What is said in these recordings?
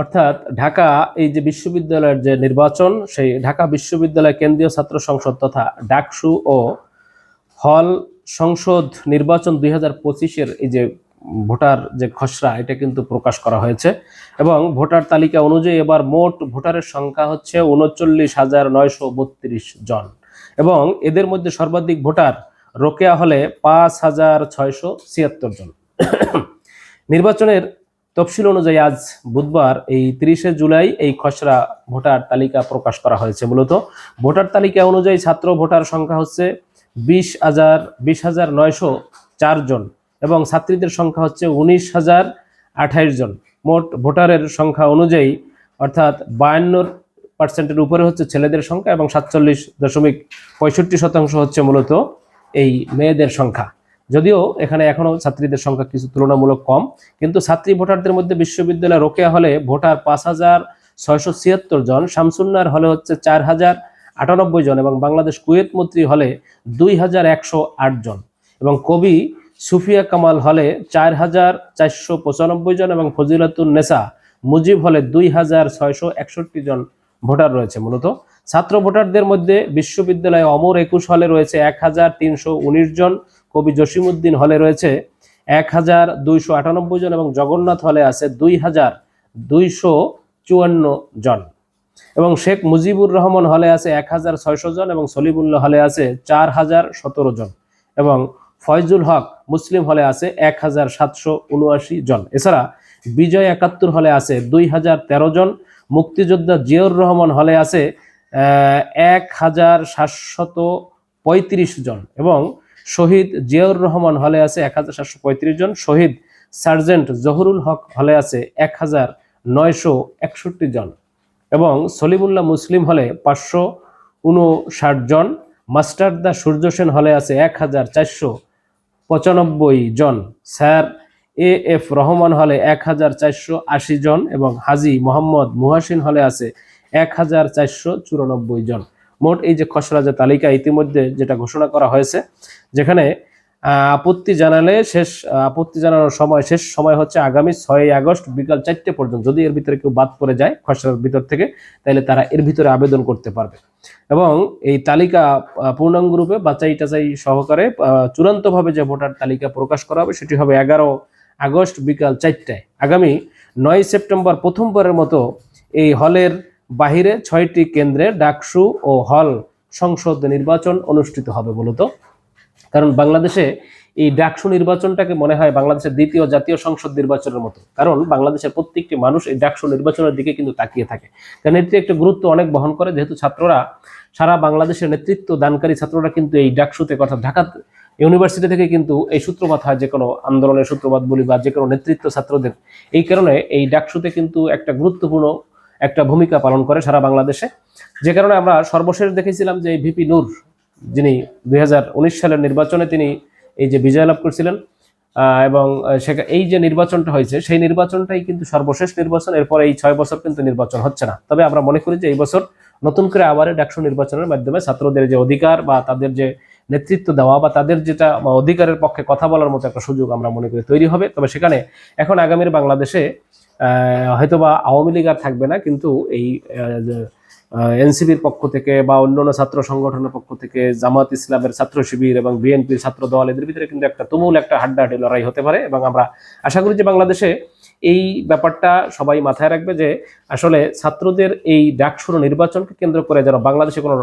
অর্থাৎ ঢাকা, এই যে বিশ্ববিদ্যালয়ের যে নির্বাচন, সেই ঢাকা বিশ্ববিদ্যালয় কেন্দ্রীয় ছাত্র সংসদ তথা ডাকসু ও হল সংসদ নির্বাচন দুই হাজার পঁচিশের এই যে ভোটার যে খসড়া, এটা কিন্তু প্রকাশ করা হয়েছে। এবং ভোটার তালিকা অনুযায়ী এবার মোট ভোটারের সংখ্যা হচ্ছে উনচল্লিশ হাজার নয়শো বত্রিশ জন। এবং এদের মধ্যে সর্বাধিক ভোটার রোকেয়া হলে পাঁচ হাজার ছয়শো ছিয়াত্তর জন। নির্বাচনের তফসিল অনুযায়ী আজ বুধবার এই তিরিশে জুলাই এই খসড়া ভোটার তালিকা প্রকাশ করা হয়েছে। মূলত ভোটার তালিকা অনুযায়ী ছাত্র ভোটার সংখ্যা হচ্ছে বিশ হাজার বিশ হাজার নয়শো চার জন এবং ছাত্রীদের সংখ্যা হচ্ছে উনিশ হাজার আঠাইশ জন। মোট ভোটারের সংখ্যা অনুযায়ী অর্থাৎ বায়ান্ন পার্সেন্টের উপরে হচ্ছে ছেলেদের সংখ্যা এবং সাতচল্লিশ দশমিক পঁয়ষট্টি শতাংশ হচ্ছে মূলত এই মেয়েদের সংখ্যা। যদিও এখানে এখনও ছাত্রীদের সংখ্যা কিছু তুলনামূলক কম, কিন্তু ছাত্রী ভোটারদের মধ্যে বিশ্ববিদ্যালয় রোকেয়া হলে ভোটার পাঁচ হাজার ছয়শো ছিয়াত্তর জন, শামসুন্নার হলে হচ্ছে চার হাজার আটানব্বই জন এবং বাংলাদেশ কুয়েত মন্ত্রী হলে দুই হাজার একশো আট জন এবং কবি সুফিয়া কামাল হলে চার হাজার চারশো পঁচানব্বই জন এবং ফজিলাতুন নেসা মুজিব হলে দুই হাজার ছয়শো একষট্টি জন ভোটার রয়েছে মূলত। ছাত্র ভোটারদের মধ্যে বিশ্ববিদ্যালয়ে অমর একুশ হলে রয়েছে এক হাজার তিনশো উনিশ জন কবি জসিমউদ্দিন হলে রয়েছে এক হাজার দুইশো আটানব্বই জন এবং জগন্নাথ হলে আছে দুই হাজার দুইশো চুয়ান্ন জন। এবং শেখ মুজিবুর রহমান হলে আছে এক হাজার ছয়শো জন এবং সলিমুল্লাহ হলে আছে চার হাজার সতেরো জন। এবং ফয়জুল হক মুসলিম হলে আছে এক হাজার সাতশো উনআশি জন। এছাড়া বিজয় একাত্তর হলে আছে দুই হাজার তেরো জন। মুক্তিযোদ্ধা জিয়র রহমান হলে আছে এক হাজার সাতশত পঁয়ত্রিশ জন। এবং শহীদ জিয়াউর রহমান হলে আছে এক হাজার পঁয়ত্রিশ জন, শহীদ সার্জেন্ট জহরুল হক হলে আছে এক হাজার নয়শো একষট্টি জন এবং সলিমুল্লাহ মুসলিম হলে পাঁচশো উনষাট জন মাস্টারদা সূর্য সেন হলে আছে এক হাজার চারশো পঁচানব্বই জন, স্যার এ এফ রহমান হলে এক হাজার চারশো আশি জন এবং হাজি মোহাম্মদ মুহাসিন হলে আছে এক হাজার চারশো চুরানব্বই জন। মোট এই যে খসড়া যে তালিকা ইতিমধ্যে যেটা ঘোষণা করা হয়েছে, যেখানে আপত্তি জানালে শেষ আপত্তি জানানোর সময়, শেষ সময় হচ্ছে আগামী ছয়ই আগস্ট বিকাল চারটে পর্যন্ত। যদি এর ভিতরে কেউ বাদ পড়ে যায় খসড়ার ভিতর থেকে, তাহলে তারা এর ভিতরে আবেদন করতে পারবে। এবং এই তালিকা পূর্ণাঙ্গ রূপে বাছাই টাছাই সহকারে চূড়ান্তভাবে যে ভোটার তালিকা প্রকাশ করা হবে, সেটি হবে এগারো আগস্ট বিকাল চারটায়। আগামী নয় সেপ্টেম্বর প্রথমবারের মতো এই হলের বাহিরে ছয়টি কেন্দ্রে ডাকসু ও হল সংসদ নির্বাচন অনুষ্ঠিত হবে মূলত কারণ বাংলাদেশে এই ডাকসু নির্বাচনটাকে মনে হয় বাংলাদেশের দ্বিতীয় জাতীয় সংসদ নির্বাচনের মতো। কারণ বাংলাদেশের প্রত্যেকটি মানুষ এই ডাকসু নির্বাচনের দিকে কিন্তু তাকিয়ে থাকে। কারণ এটি একটা গুরুত্ব অনেক বহন করে, যেহেতু ছাত্ররা, সারা বাংলাদেশের নেতৃত্ব দানকারী ছাত্ররা কিন্তু এই ডাকসুতে কথা ঢাকা ইউনিভার্সিটি থেকে কিন্তু এই সূত্রপাত হয় যে কোনো আন্দোলনের সূত্রপাত বলি বা যে কোনো নেতৃত্ব ছাত্রদের। এই কারণে এই ডাকসুতে কিন্তু একটা গুরুত্বপূর্ণ একটা ভূমিকা পালন করে সারা বাংলাদেশে। যে কারণে আমরা সর্বশেষ দেখেছিলাম যে ভিপি নূর, যিনি দুই হাজার উনিশ সালের নির্বাচনে তিনি এই যে বিজয় লাভ করছিলেন এবং এই যে নির্বাচনটা হয়েছে, সেই নির্বাচনটাই কিন্তু সর্বশেষ নির্বাচন। এরপর এই ছয় বছর কিন্তু নির্বাচন হচ্ছে না। তবে আমরা মনে করি যে এই বছর নতুন করে আবার ডাকসু নির্বাচনের মাধ্যমে ছাত্রদের যে অধিকার বা তাদের যে নেতৃত্ব দেওয়া বা তাদের যেটা অধিকারের পক্ষে কথা বলার মতো একটা সুযোগ আমরা মনে করি তৈরি হবে। তবে সেখানে এখন আগামীর বাংলাদেশে হয়তোবা আওয়ামী লীগ আর থাকবে না, কিন্তু এই এনসিবির পক্ষ থেকে বা অন্যান্য ছাত্র সংগঠনের পক্ষ থেকে জামাত ইসলামের ছাত্র শিবির এবং বিএনপির ছাত্র দল, এদের ভিতরে কিন্তু একটা তুমুল একটা হাড্ডাহাড্ডি লড়াই হতে পারে এবং আমরা আশা করি যে বাংলাদেশে এই ব্যাপারটা সবাই মাথায় রাখবে যে আসলে ছাত্রদের এই ডাকসুর নির্বাচনকে কেন্দ্র করে যেন বাংলাদেশে কোনো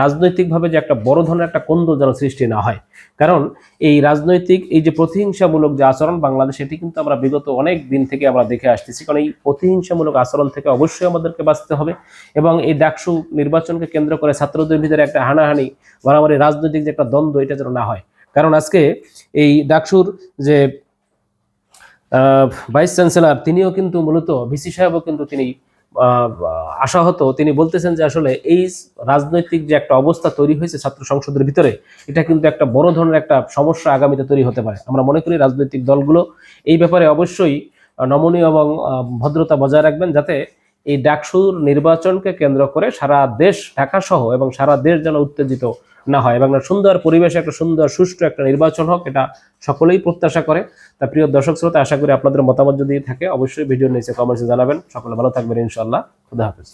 রাজনৈতিকভাবে যে একটা বড় ধরনের একটা কোন্দল যেন সৃষ্টি না হয়। কারণ এই রাজনৈতিক, এই যে প্রতিহিংসামূলক যে আচরণ বাংলাদেশে, এটি কিন্তু আমরা বিগত অনেক দিন থেকে আমরা দেখে আসতেছি। কারণ এই প্রতিহিংসামূলক আচরণ থেকে অবশ্যই আমাদেরকে বাঁচতে হবে এবং এই ডাকসু নির্বাচনকে কেন্দ্র করে ছাত্রদের ভিতরে একটা হানাহানি, মারামারি, রাজনৈতিক যে একটা দ্বন্দ্ব, এটা যেন না হয়। কারণ আজকে এই ডাকসুর যে ভাইস চ্যান্সেলর, তিনিও কিন্তু মূলত ভিসি সাহেবও কিন্তু তিনি আশাহত তিনি বলতেছেন যে আসলে এই রাজনৈতিক যে একটা অবস্থা তৈরি হয়েছে ছাত্র সংসদের ভিতরে, এটা কিন্তু একটা বড় ধরনের একটা সমস্যা আগামীতে তৈরি হতে পারে। আমরা মনে করি রাজনৈতিক দলগুলো এই ব্যাপারে অবশ্যই নমনীয় এবং ভদ্রতা বজায় রাখবেন যাতে এই ডাকসুর নির্বাচনকে কেন্দ্র করে সারা দেশ, ঢাকা সহ এবং সারা দেশ যেন উত্তেজিত না হয়। এবং সুন্দর পরিবেশে, একটা সুন্দর, সুষ্ঠু একটা নির্বাচন হোক, এটা সকলেই প্রত্যাশা করে। তা প্রিয় দর্শক শ্রোতা, আশা করি আপনাদের মতামত যদি থাকে, অবশ্যই ভিডিও নিচে কমেন্টসে জানাবেন। সকলে ভালো থাকবেন ইনশাল্লাহ খুদা হাফেজ।